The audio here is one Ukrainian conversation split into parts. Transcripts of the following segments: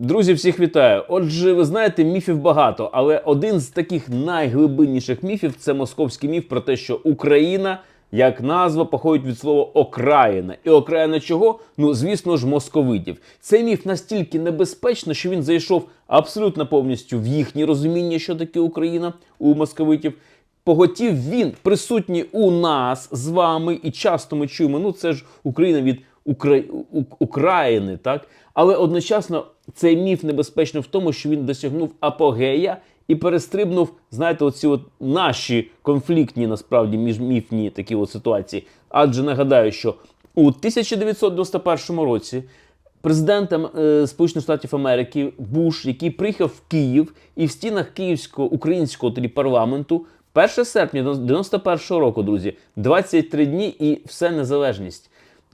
Друзі, всіх вітаю. Отже, ви знаєте, міфів багато, але один з таких найглибинніших міфів це московський міф про те, що Україна, як назва, походить від слова окраїна. І окраїна чого? Ну, звісно ж, московитів. Цей міф настільки небезпечний, що він зайшов абсолютно повністю в їхнє розуміння, що таке Україна у московитів. Поготів він присутній у нас з вами, і часто ми чуємо, ну це ж Україна від Укра... У- України, так? Але одночасно цей міф небезпечний в тому, що він досягнув апогея і перестрибнув, знаєте, оці от наші конфліктні, насправді, міжміфні такі от ситуації. Адже нагадаю, що у 1991 році президентом е, Сполучених Штатів Америки Буш, який приїхав в Київ і в стінах Київського українського тоді парламенту 1 серпня 91 року, друзі, 23 дні і все незалежність.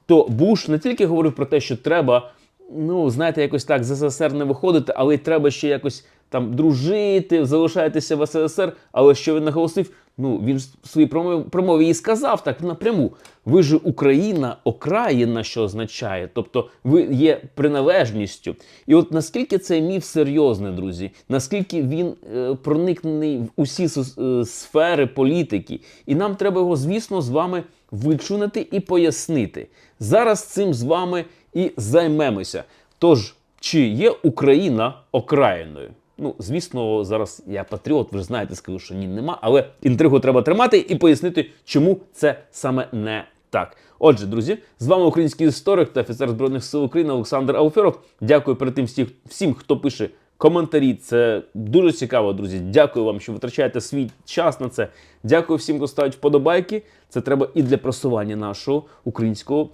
То Буш не тільки говорив про те, що треба, ну знаєте, якось так з СССР не виходити, але й треба ще якось там дружити, залишайтеся в СССР. Але що він наголосив? Ну він в своїй промові, і сказав так напряму: ви ж Україна, окраїна, що означає, тобто ви є приналежністю. І от наскільки цей міф серйозний, друзі, наскільки він е, проникнений в усі е, сфери політики, і нам треба його, звісно, з вами вичунити і пояснити. Зараз цим з вами і займемося. Тож, чи є Україна окраїною? Ну, звісно, зараз я патріот, ви ж знаєте, скажу, що ні, нема, але інтригу треба тримати і пояснити, чому це саме не так. Отже, друзі, з вами український історик та офіцер Збройних сил України Олександр Алферов. Дякую перед тим всіх, всім, хто пише коментарі. Це дуже цікаво, друзі. Дякую вам, що витрачаєте свій час на це. Дякую всім, хто ставить вподобайки. Це треба і для просування нашого українського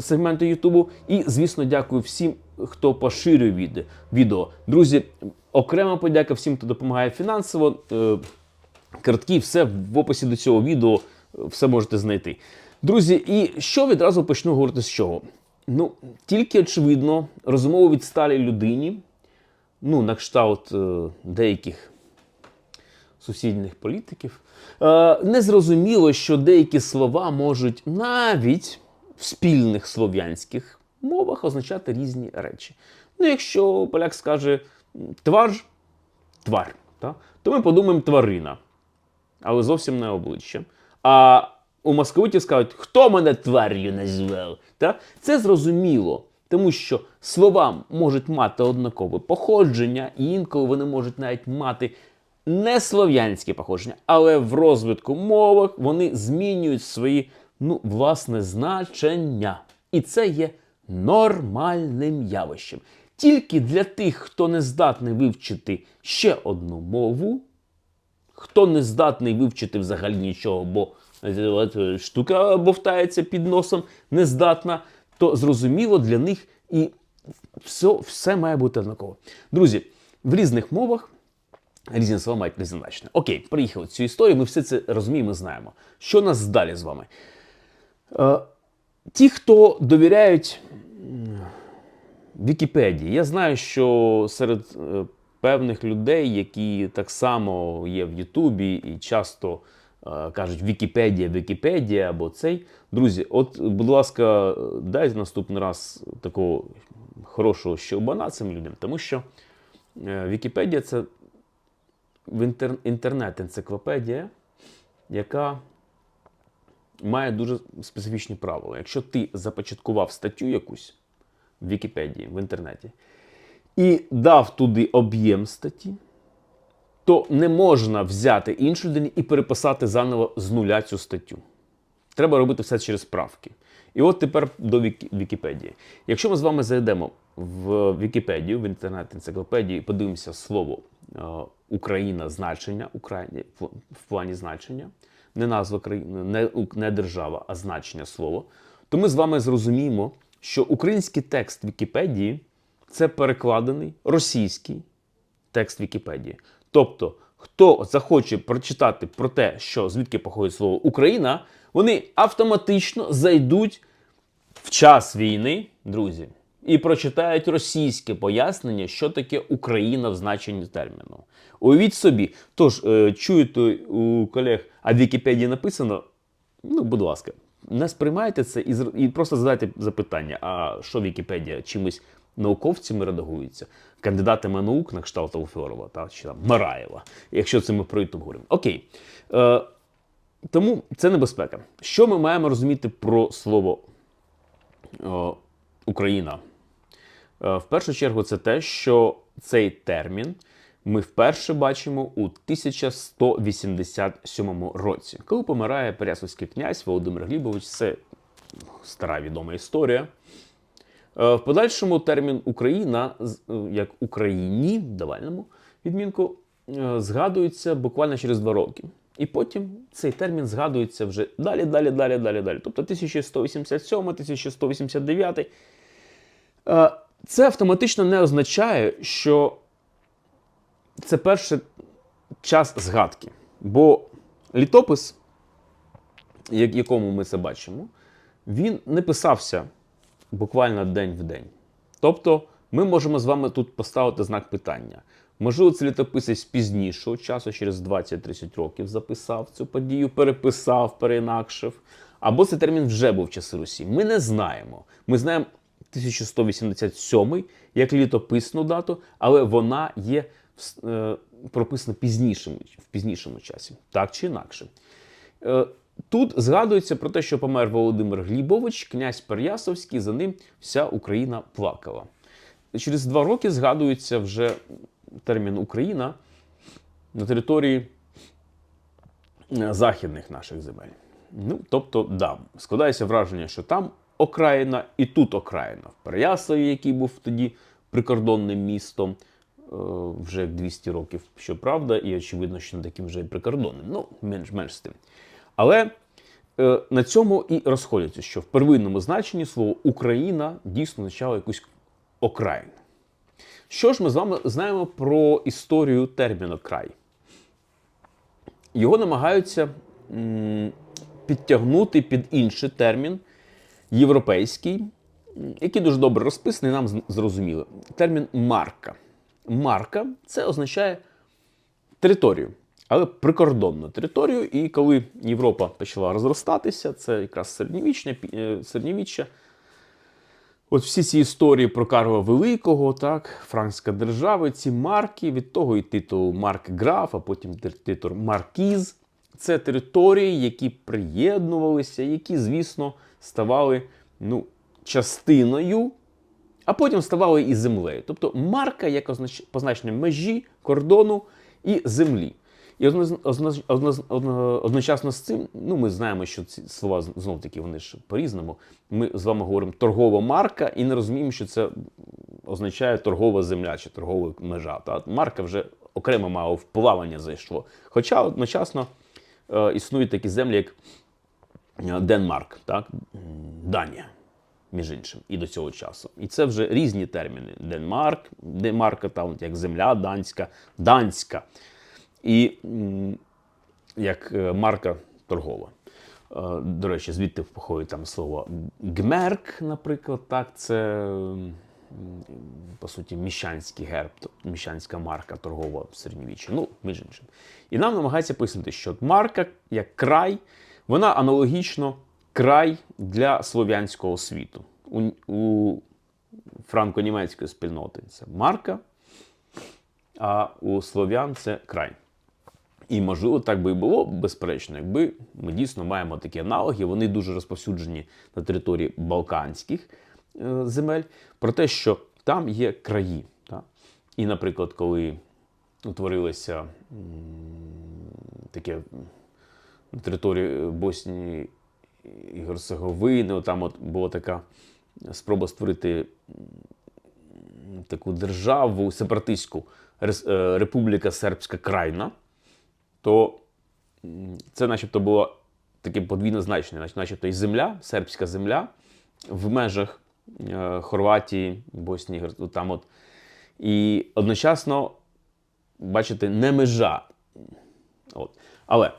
сегменту Ютубу. І, звісно, дякую всім, хто поширює віде- відео. Друзі, окрема подяка всім, хто допомагає фінансово. Е, Картки, все в описі до цього відео, е, все можете знайти. Друзі, і що відразу почну говорити з чого? Ну, тільки очевидно, розумово відсталій людині, ну, на кшталт е, деяких сусідніх політиків, е, незрозуміло, що деякі слова можуть навіть в спільних слов'янських мовах означати різні речі. Ну, якщо поляк скаже твар, твар, та, то ми подумаємо тварина, але зовсім не обличчя. А у московитів скажуть, хто мене твар'ю назвав? Та? Це зрозуміло, тому що слова можуть мати однакове походження, і інколи вони можуть навіть мати не слов'янське походження, але в розвитку мовах вони змінюють свої ну, власне значення. І це є нормальним явищем. Тільки для тих, хто не здатний вивчити ще одну мову, хто не здатний вивчити взагалі нічого, бо штука бовтається під носом, не здатна, то зрозуміло для них і все, все має бути однаково. Друзі, в різних мовах різні слова мають різне значення. Окей, приїхали цю історію, ми все це розуміємо, знаємо. Що нас далі з вами? Е, ті, хто довіряють Вікіпедії. Я знаю, що серед е, певних людей, які так само є в Ютубі і часто е, кажуть Вікіпедія, Вікіпедія або цей. Друзі, от, будь ласка, дайте наступний раз такого хорошого щелбана цим людям, тому що Вікіпедія це інтернет-енциклопедія, яка має дуже специфічні правила. Якщо ти започаткував статтю якусь в Вікіпедії в інтернеті і дав туди об'єм статті, то не можна взяти іншу людині і переписати заново з нуля цю статтю. Треба робити все через правки. І от тепер до Вікі- Вікіпедії. Якщо ми з вами зайдемо в Вікіпедію, в інтернет-енциклопедію і подивимося слово е, Україна значення, Україні в плані значення, не назва країни, не, не держава, а значення слова, то ми з вами зрозуміємо, що український текст Вікіпедії це перекладений російський текст Вікіпедії. Тобто, хто захоче прочитати про те, що звідки походить слово Україна, вони автоматично зайдуть в час війни, друзі, і прочитають російське пояснення, що таке Україна в значенні терміну. Уявіть собі, тож е, чуєте у колег, а в Вікіпедії написано, ну, будь ласка, не сприймайте це і, і просто задайте запитання, а що Вікіпедія чимось науковцями редагуються, кандидатами наук на кшталт Алферова та чи там Мараєва, якщо це ми про YouTube говоримо. Окей. Е, тому це небезпека. Що ми маємо розуміти про слово е, Україна? Е, в першу чергу, це те, що цей термін ми вперше бачимо у 1187 році, коли помирає Перяславський князь Володимир Глібович. Це стара відома історія. Е, В подальшому термін Україна, е, як Україні, давальному відмінку, згадується буквально через два роки. І потім цей термін згадується вже далі, далі, далі, далі, далі. Тобто 1187, 1189. Це автоматично не означає, що це перший час згадки. Бо літопис, як- якому ми це бачимо, він не писався буквально день в день. Тобто, ми можемо з вами тут поставити знак питання. Можливо, це літописець пізнішого часу, через 20-30 років записав цю подію, переписав, переінакшив. Або цей термін вже був в часи Русі. Ми не знаємо. Ми знаємо 1187 як літописну дату, але вона є е, прописана пізнішим, в пізнішому часі, так чи інакше. Е, Тут згадується про те, що помер Володимир Глібович, князь Переяславський, за ним вся Україна плакала. Через два роки згадується вже термін Україна на території е, західних наших земель. Ну, тобто, да, складається враження, що там окраїна і тут окраїна. В Переяславі, який був тоді прикордонним містом, е, вже як 200 років, щоправда, і очевидно, що не таким вже і прикордонним. Ну, менш, менш з тим. Але е, на цьому і розходяться, що в первинному значенні слово Україна дійсно означало якусь окраїну. Що ж ми з вами знаємо про історію терміну край? Його намагаються підтягнути під інший термін європейський, який дуже добре розписаний, нам зрозуміло. Термін марка. Марка це означає територію, але прикордонну територію. І коли Європа почала розростатися, це якраз середньовічне, е, середньовіччя. От всі ці історії про Карла Великого, так, франкська держава, ці марки, від того і титул Марк Граф, а потім титул Маркіз. Це території, які приєднувалися, які, звісно, ставали ну, частиною, а потім ставали і землею. Тобто марка як означ... позначення межі, кордону і землі. І одночасно з цим, ну ми знаємо, що ці слова знов таки вони ж по-різному. Ми з вами говоримо торгова марка і не розуміємо, що це означає торгова земля чи торгова межа. Та марка вже окремо мало в плавання зайшло. Хоча одночасно е, існують такі землі, як Денмарк, так? Данія, між іншим, і до цього часу. І це вже різні терміни. Денмарк, Денмарка, там як земля данська, данська. І як е, марка торгова. Е, До речі, звідти походить там слово гмерк, наприклад, так, це по суті міщанський герб, тобто міщанська марка торгова в середньовіччі. Ну, між іншим. І нам намагається пояснити, що марка як край, вона аналогічно край для слов'янського світу. У, у франко-німецької спільноти це марка, а у слов'ян це край. І, можливо, так би і було, безперечно, якби ми дійсно маємо такі аналоги, вони дуже розповсюджені на території балканських е, земель, про те, що там є краї. Та? І, наприклад, коли утворилося таке на території Боснії і Герцеговини, там от була така спроба створити таку державу сепаратистську Рес- е, Республіка Сербська Крайна, то це начебто було таке подвійне значення, начебто і земля, сербська земля в межах е, Хорватії, Боснії, там от. І одночасно, бачите, не межа. От. Але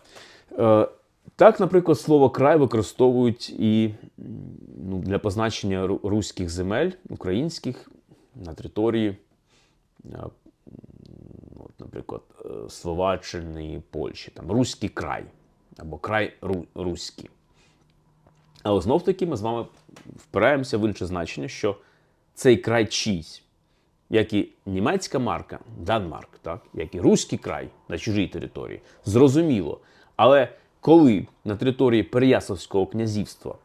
так, наприклад, слово край використовують і ну, для позначення руських земель, українських на території, е, от, наприклад, е, Словаччини і Польщі, там Руський край або край ру- Руський. Але знов таки ми з вами впираємося в інше значення, що цей край чийсь, як і німецька марка, Данмарк, так? як і Руський край на чужій території. Зрозуміло. Але коли на території Переяславського князівства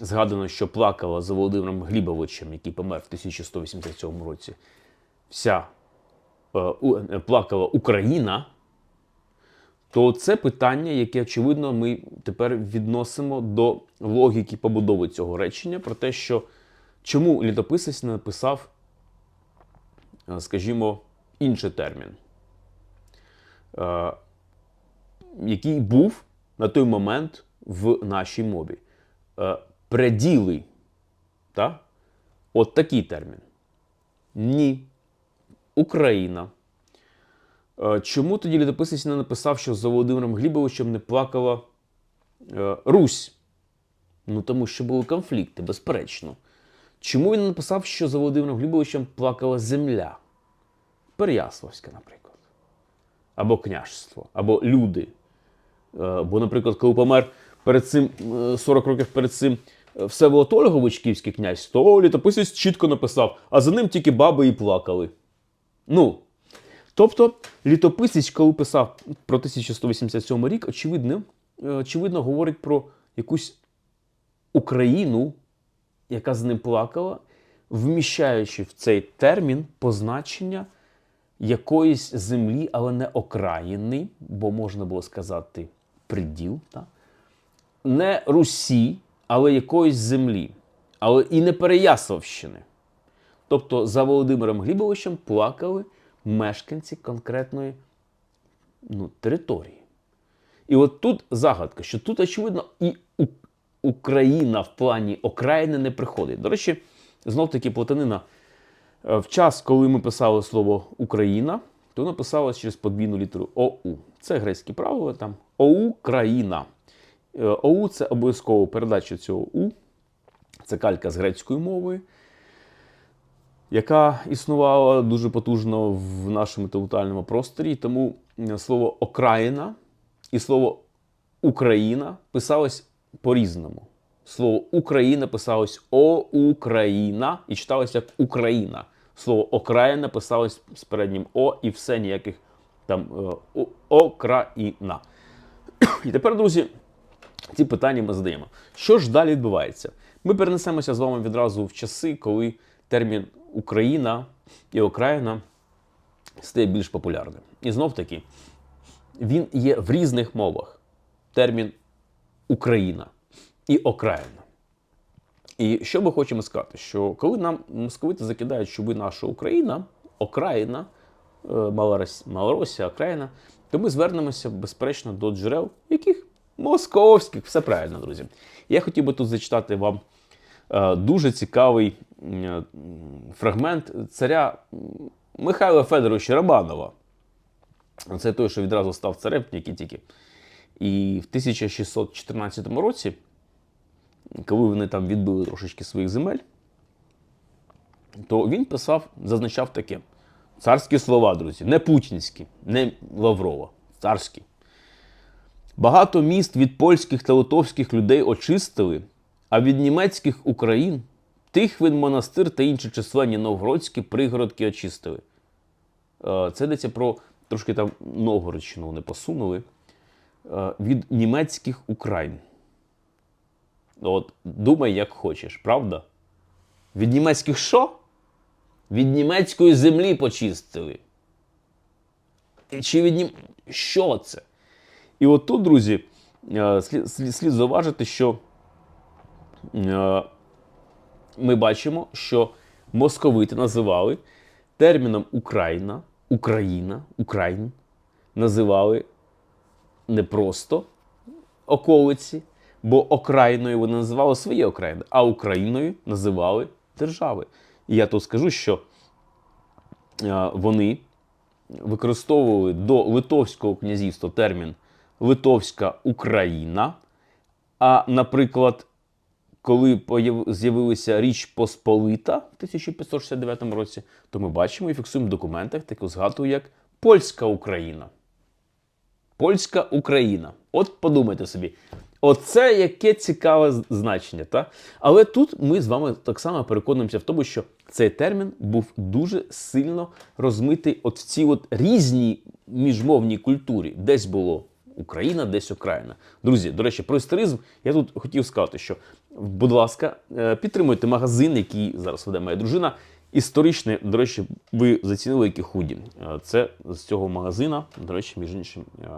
згадано, що плакала за Володимиром Глібовичем, який помер в 1187 році, вся е, е, плакала Україна, то це питання, яке, очевидно, ми тепер відносимо до логіки побудови цього речення, про те, що чому літописець не написав, е, скажімо, інший термін, е, який був на той момент в нашій мові. Е, Преділи. Та? От такий термін. Ні. Україна. Е, Чому тоді літописець не написав, що за Володимиром Глібовичем не плакала е, Русь? Ну, тому що були конфлікти, безперечно. Чому він написав, що за Володимиром Глібовичем плакала земля? Переяславська, наприклад. Або княжство, або люди. Е, Бо, наприклад, коли помер перед цим, е, 40 років перед цим е, Всеволод Ольгович, київський князь, то літописець чітко написав, а за ним тільки баби і плакали. Ну, Тобто літописець, коли писав про 1187 рік, очевидно, е, очевидно говорить про якусь Україну, яка з ним плакала, вміщаючи в цей термін позначення якоїсь землі, але не окраїни, бо можна було сказати приділ, так? не Русі, але якоїсь землі, але і не Переяславщини. Тобто за Володимиром Глібовичем плакали мешканці конкретної ну, території. І от тут загадка, що тут, очевидно, і Україна в плані окраїни не приходить. До речі, знов таки платанина. Е, В час, коли ми писали слово Україна, то написалось через подвійну літеру ОУ. Це грецькі правила, там ОУ країна. Е, ОУ це обов'язково передача цього У. Це калька з грецької мови яка існувала дуже потужно в нашому інтелектуальному просторі. Тому слово окраїна і слово Україна писалось по-різному. Слово Україна писалось О Україна і читалось як Україна. Слово окраїна писалось з переднім О і все ніяких там е, Окраїна. І тепер, друзі, ці питання ми задаємо. Що ж далі відбувається? Ми перенесемося з вами відразу в часи, коли термін Україна і Окраїна стає більш популярним. І знов таки, він є в різних мовах. Термін Україна і Окраїна. І що ми хочемо сказати? Що коли нам московити закидають, що ви наша Україна, Окраїна, Малоросія, Окраїна, то ми звернемося, безперечно, до джерел, яких московських, все правильно, друзі. Я хотів би тут зачитати вам е, дуже цікавий е, фрагмент царя Михайла Федоровича Рабанова. Це той, що відразу став царем тільки-тільки. І в 1614 році, коли вони там відбили трошечки своїх земель, то він писав, зазначав таке: царські слова, друзі, не путінські, не Лаврова, царські. Багато міст від польських та литовських людей очистили, а від німецьких Україн Тихвин, монастир та інші численні новгородські пригородки очистили. Е, Це йдеться про трошки там Новгородщину вони посунули. Е, Від німецьких Україн. От думай, як хочеш, правда? Від німецьких що? Від німецької землі почистили. Чи від нім... Що це? І от тут, друзі, е, слід, зауважити, що е, ми бачимо, що московити називали терміном Україна, Україна, Україн, називали не просто околиці, бо окраїною вони називали свої окраїни, а Україною називали держави. І я тут скажу, що е, вони використовували до Литовського князівства термін Литовська Україна. А, наприклад, коли з'явилася Річ Посполита в 1569 році, то ми бачимо і фіксуємо в документах таку згадку, як Польська Україна. Польська Україна. От подумайте собі. Оце яке цікаве значення, та? Але тут ми з вами так само переконуємося в тому, що цей термін був дуже сильно розмитий от в цій от різній міжмовній культурі. Десь було Україна, десь Україна. Друзі, до речі, про історизм я тут хотів сказати, що, будь ласка, е, підтримуйте магазин, який зараз веде моя дружина. Історичне, до речі, ви зацінили які худі. Е, Це з цього магазина, до речі, між іншим, е,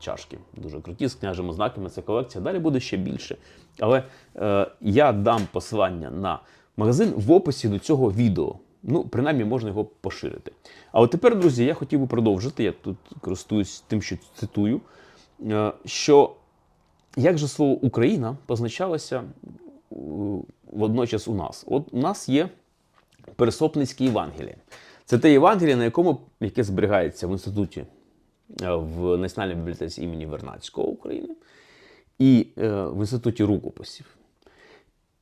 чашки. Дуже круті, з княжими знаками. Це колекція. Далі буде ще більше. Але е, я дам посилання на магазин в описі до цього відео. Ну, принаймні, можна його поширити. А от тепер, друзі, я хотів би продовжити. Я тут користуюсь тим, що цитую, е, що як же слово Україна позначалося е, водночас у нас? От у нас є Пересопницьке Євангеліє. Це те Євангеліє, на якому яке зберігається в інституті е, в Національній бібліотеці імені Вернадського України і е, в інституті рукописів.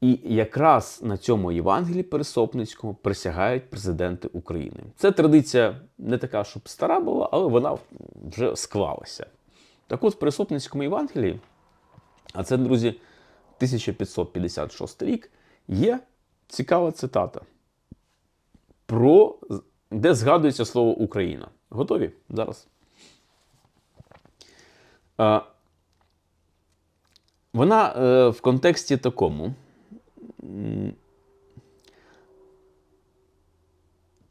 І якраз на цьому Євангелії Пересопницькому присягають президенти України. Це традиція не така, щоб стара була, але вона вже склалася. Так от в Пересопницькому Євангелії, а це, друзі, 1556 рік, є цікава цитата, про, де згадується слово Україна. Готові? Зараз. Вона е, в контексті такому.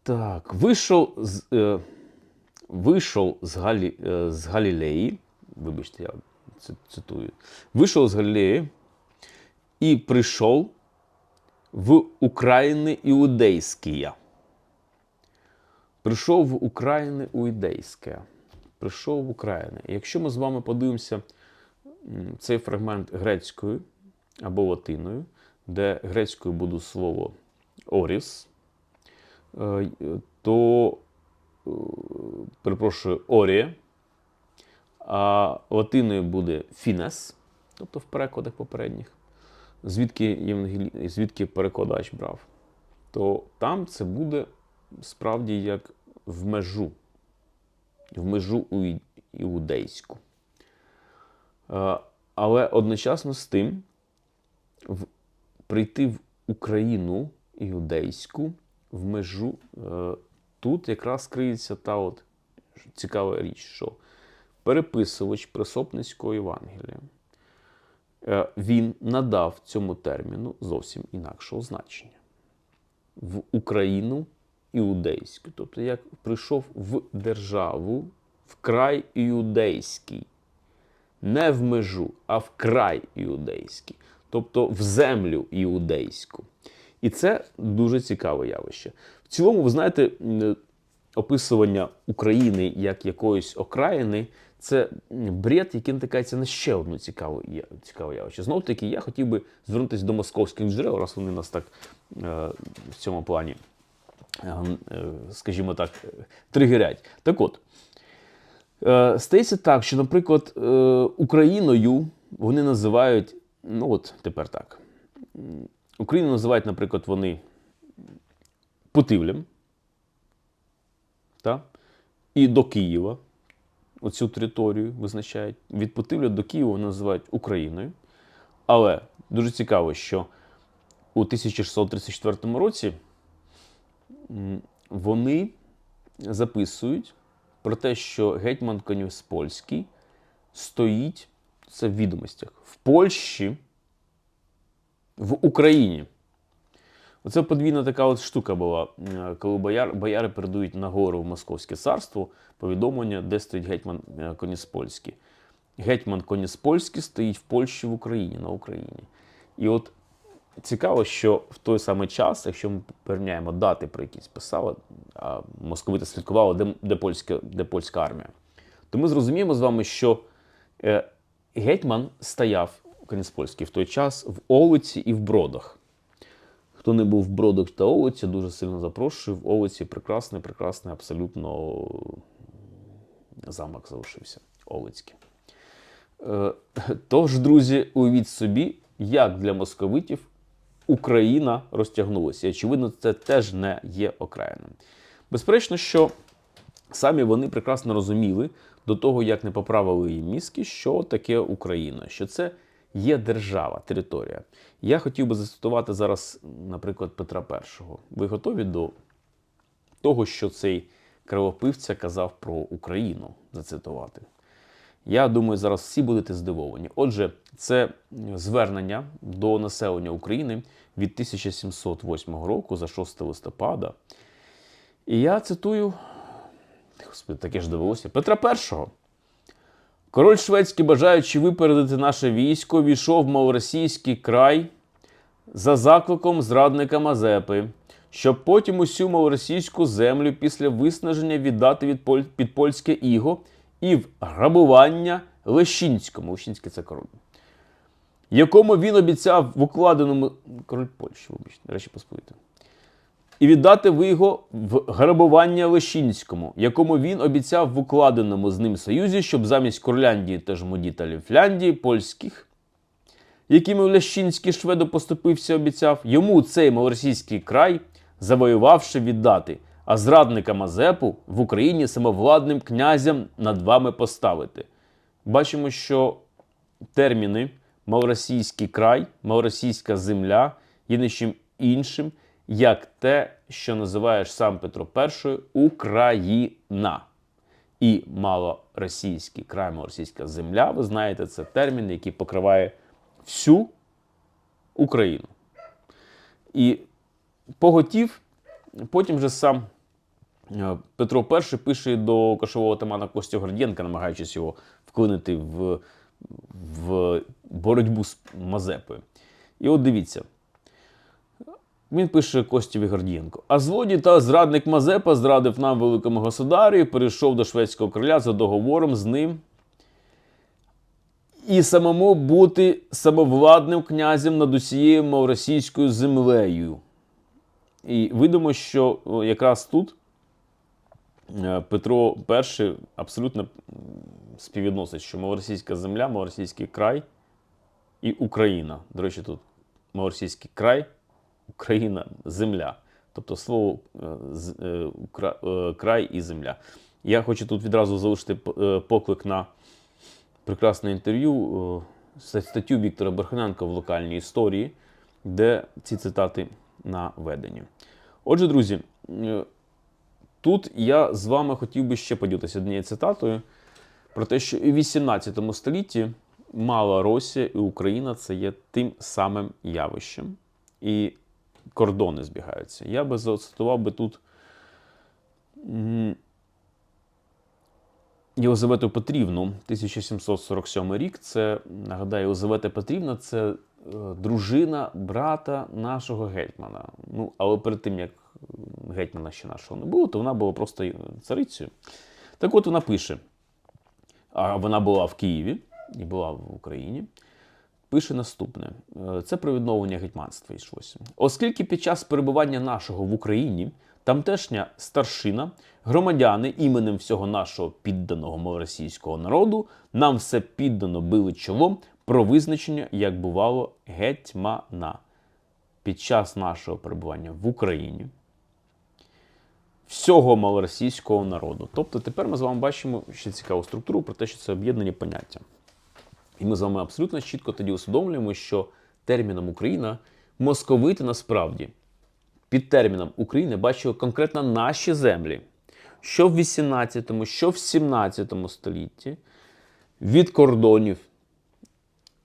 Так, вийшов з, е, вийшов з, Галі, е, з Галілеї. Вибачте, я цитую. Вийшов з Галілеї і прийшов в України Іудейськія. Прийшов в України Іудейське. Прийшов в Україну. Якщо ми з вами подивимося цей фрагмент грецькою або латиною, де грецькою буде слово оріс, е, то, е, перепрошую, орія, а латиною буде фінес, тобто в перекладах попередніх, звідки, звідки перекладач брав, то там це буде справді як в межу, в межу іудейську. Е, Але одночасно з тим в, прийти в Україну іудейську в межу. е, Тут якраз криється та от цікава річ, що переписувач Пресопницького Євангелія е, він надав цьому терміну зовсім інакшого значення. В Україну іудейську. Тобто, як прийшов в державу, в край іудейський не в межу, а в край іудейський, тобто в землю іудейську. І це дуже цікаве явище. В цілому, ви знаєте, описування України як якоїсь окраїни це бред, який натикається на ще одну цікаву, цікаве явище. Знов таки, я хотів би звернутися до московських джерел, раз вони нас так е, в цьому плані, скажімо так, е, тригерять. Так от, Е, Стається так, що, наприклад, е, Україною вони називають, ну от тепер так. Україну називають, наприклад, вони Путивлем. Та? І до Києва. Оцю територію визначають. Від Путивля до Києва називають Україною. Але дуже цікаво, що у 1634 році вони записують про те, що гетьман Конюспольський стоїть це в відомостях в Польщі, в Україні. Оце подвійна така от штука була, коли бояр, бояри передають нагору в Московське царство повідомлення, де стоїть гетьман е, Коніспольський. Гетьман Коніспольський стоїть в Польщі в Україні, на Україні. І от цікаво, що в той самий час, якщо ми порівняємо дати, про якісь писали, а московити слідкували, де, де, польська, де польська армія, то ми зрозуміємо з вами, що е, гетьман стояв Коніспольський в той час в Олиці і в Бродах. Хто не був в Бродах та Олиці, дуже сильно запрошую. В Олиці прекрасний, прекрасний, абсолютно замок залишився. Олицький. Е, Тож, друзі, уявіть собі, як для московитів Україна розтягнулася. І, очевидно, це теж не є окраїним. Безперечно, що самі вони прекрасно розуміли до того, як не поправили їм мізки, що таке Україна, що це є держава, територія. Я хотів би зацитувати зараз, наприклад, Петра І. Ви готові до того, що цей кривопивця казав про Україну зацитувати? Я думаю, зараз всі будете здивовані. Отже, це звернення до населення України від 1708 року за 6 листопада. І я цитую, господи, таке ж довелося, Петра І. Король шведський, бажаючи випередити наше військо, війшов в малоросійський край за закликом зрадника Мазепи, щоб потім усю малоросійську землю після виснаження віддати від поль... під польське іго і в грабування Лещинському. Лещинське це король. Якому він обіцяв в укладеному король Польщі, вибачте, речі посполити. І віддати ви його в грабування Лещинському, якому він обіцяв в укладеному з ним союзі, щоб замість Курляндії та Жмуді та Ліфляндії польських, якими Лещинський шведу поступився, обіцяв, йому цей малоросійський край, завоювавши віддати, а зрадника Мазепу в Україні самовладним князям над вами поставити. Бачимо, що терміни малоросійський край, малоросійська земля є не чим іншим, як те, що називаєш сам Петро І Україна. І малоросійський край, малоросійська земля, ви знаєте, це термін, який покриває всю Україну. І поготів, потім вже сам Петро І пише до кошового отамана Костю Гордєнка, намагаючись його вклинити в, в боротьбу з Мазепою. І от дивіться. Він пише Костєві Гордієнко. А злодій та зрадник Мазепа зрадив нам великому государю, перейшов до шведського короля за договором з ним. І самому бути самовладним князем над усією малоросійською землею. І видимо, що якраз тут е, Петро І абсолютно співвідносить, що малоросійська земля, малоросійський край і Україна. До речі, тут малоросійський край. Україна земля. Тобто слово е, е, «кра- е, край і земля. Я хочу тут відразу залишити е, поклик на прекрасне інтерв'ю, е, статтю Віктора Берханенка в локальній історії, де ці цитати наведені. Отже, друзі, е, тут я з вами хотів би ще поділитися однією цитатою про те, що в 18 столітті Мала Росія і Україна це є тим самим явищем. І кордони збігаються. Я би зацитував би тут Єлизавету Петрівну, 1747 рік. Це, нагадаю, Єлизавета Петрівна це е, дружина брата нашого гетьмана. Ну, але перед тим, як гетьмана ще нашого не було, то вона була просто царицею. Так от вона пише: а вона була в Києві і була в Україні пише наступне: Е, це про відновлення гетьманства йшлося. Оскільки під час перебування нашого в Україні тамтешня старшина, громадяни іменем всього нашого підданого малоросійського народу, нам все піддано били чолом про визначення, як бувало, гетьмана. Під час нашого перебування в Україні всього малоросійського народу. Тобто тепер ми з вами бачимо ще цікаву структуру про те, що це об'єднані поняття. І ми з вами абсолютно чітко тоді усвідомлюємо, що терміном Україна московити насправді під терміном Україна бачили конкретно наші землі, що в 18, що в 17 столітті, від кордонів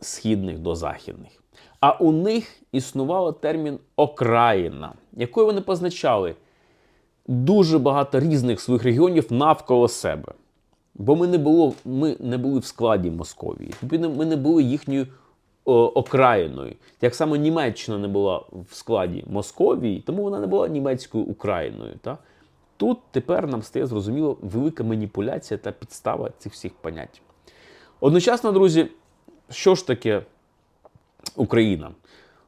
східних до західних. А у них існував термін окраїна, якою вони позначали дуже багато різних своїх регіонів навколо себе. Бо ми не, було, ми не були в складі Московії, ми не були їхньою о, окраїною. Так само Німеччина не була в складі Московії, тому вона не була німецькою Україною. Та? Тут тепер нам стає зрозуміло велика маніпуляція та підстава цих всіх понять. Одночасно, друзі, що ж таке Україна?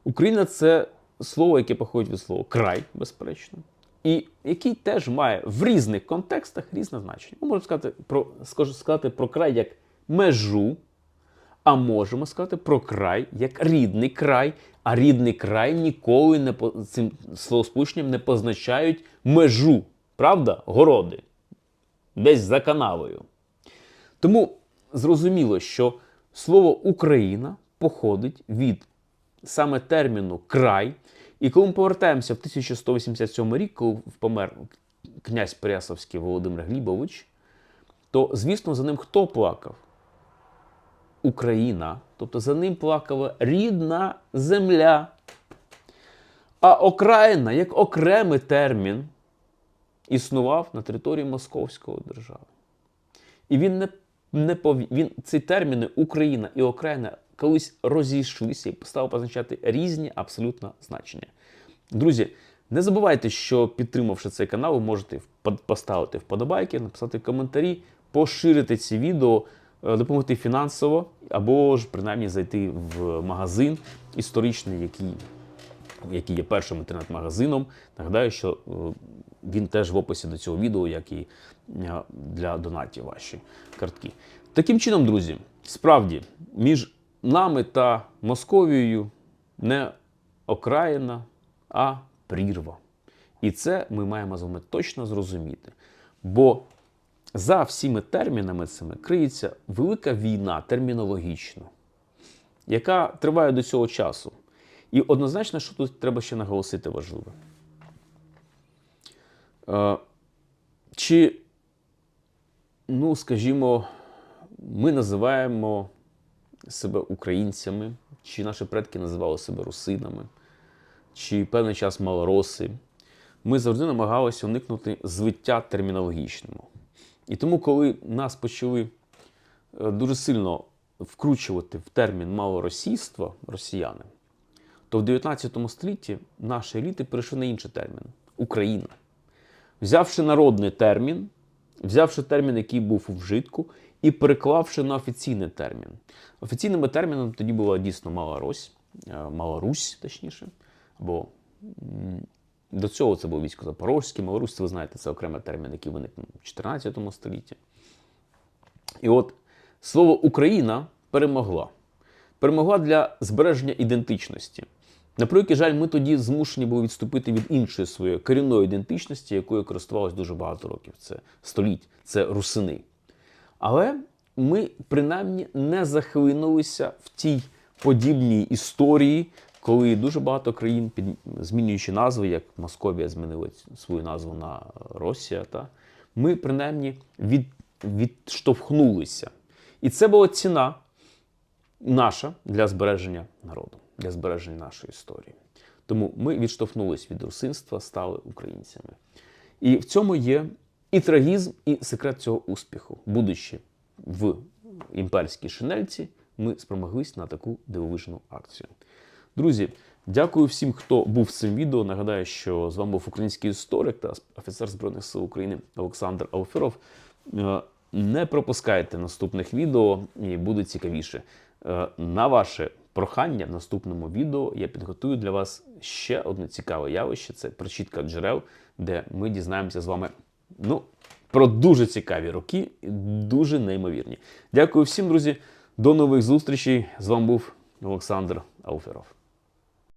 Україна це слово, яке походить від слова край, безперечно, і який теж має в різних контекстах різне значення. Ми можемо сказати про, скажу, сказати про край як межу, а можемо сказати про край як рідний край, а рідний край ніколи не по- цим словосполученням не позначають межу. Правда? Городи. Десь за канавою. Тому зрозуміло, що слово Україна походить від саме терміну край. І коли ми повертаємося в 1187 рік, коли помер князь Переяславський Володимир Глібович, то, звісно, за ним хто плакав? Україна. Тобто за ним плакала рідна земля. А окраїна, як окремий термін, існував на території Московської держави. І він не, не пові... він, ці терміни Україна і Окраїна колись розійшлися і стали позначати різні абсолютно значення. Друзі, не забувайте, що підтримавши цей канал, ви можете поставити вподобайки, написати коментарі, поширити ці відео, е, допомогти фінансово, або ж принаймні зайти в магазин історичний, який який є першим інтернет-магазином. Нагадаю, що е, він теж в описі до цього відео, як і е, для донатів ваші картки. Таким чином, друзі, справді між нами та Московією не окраїна, а прірва. І це ми маємо з вами точно зрозуміти. Бо за всіми термінами цими криється велика війна термінологічна, яка триває до цього часу. І однозначно, що тут треба ще наголосити важливе. Е, Чи, ну, скажімо, ми називаємо себе українцями, чи наші предки називали себе русинами, чи певний час малороси. Ми завжди намагалися уникнути звиття термінологічному. І тому, коли нас почали е, дуже сильно вкручувати в термін малоросійства росіяни, то в 19 столітті наші еліти перейшли на інший термін Україна. Взявши народний термін, взявши термін, який був у вжитку, і переклавши на офіційний термін. Офіційними термінами тоді була дійсно Мала Рось, е, Мала Русь, точніше, або до цього це був військо Запорозький, Мала Русь, це ви знаєте, це окремий термін, який виник в 14 столітті. І от слово Україна перемогла. Перемогла для збереження ідентичності. На жаль, ми тоді змушені були відступити від іншої своєї корінної ідентичності, якою користувалися дуже багато років. Це століть, це русини. Але ми принаймні не захлинулися в тій подібній історії, коли дуже багато країн, під, змінюючи назви, як Московія змінила свою назву на Росія, та, ми принаймні від, відштовхнулися. І це була ціна наша для збереження народу, для збереження нашої історії. Тому ми відштовхнулись від русинства, стали українцями. І в цьому є і трагізм, і секрет цього успіху. Будучи в імперській шинельці, ми спромоглись на таку дивовижну акцію. Друзі, дякую всім, хто був в цим відео. Нагадаю, що з вами був український історик та офіцер Збройних сил України Олександр Алферов. Е, Не пропускайте наступних відео і буде цікавіше. Е, На ваше прохання в наступному відео я підготую для вас ще одне цікаве явище це прочітка джерел, де ми дізнаємося з вами ну, про дуже цікаві роки, і дуже неймовірні. Дякую всім, друзі. До нових зустрічей. З вами був Олександр Алферов.